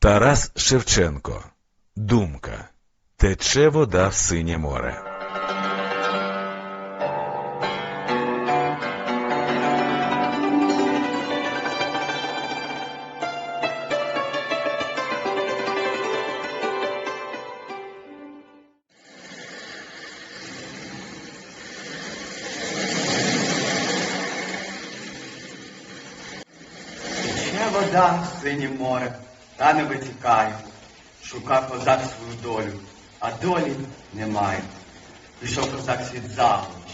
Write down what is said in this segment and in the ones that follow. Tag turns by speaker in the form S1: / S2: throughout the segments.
S1: Тарас Шевченко. Думка. Тече вода в синє море.
S2: Синє море, та не витікає. Шука козак свою долю, а долі немає. Пішов козак світ завуч,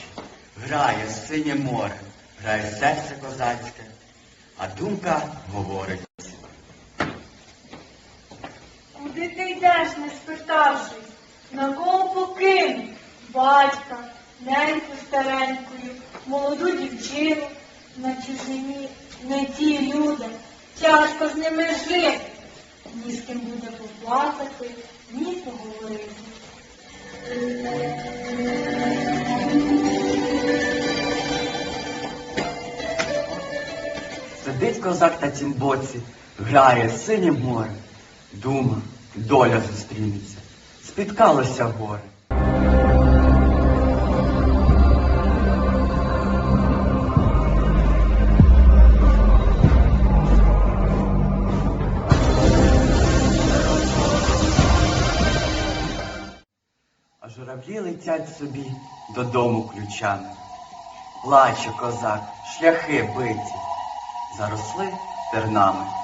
S2: грає синє море, грає серце козацьке, а думка говорить.
S3: Куди ти йдеш, не спитавшись? На кого покинув? Батька, неньку старенькою, молоду дівчину на чужині, не ті люди. Тяжко з ними жити. Ні з ким буде поплакати, ні поговорити.
S2: Сидить козак на тім боці, грає синє море. Дума, доля зустрінеться, спіткалося горе. Журавлі летять собі додому ключами. Плаче козак, шляхи биті, заросли тернами.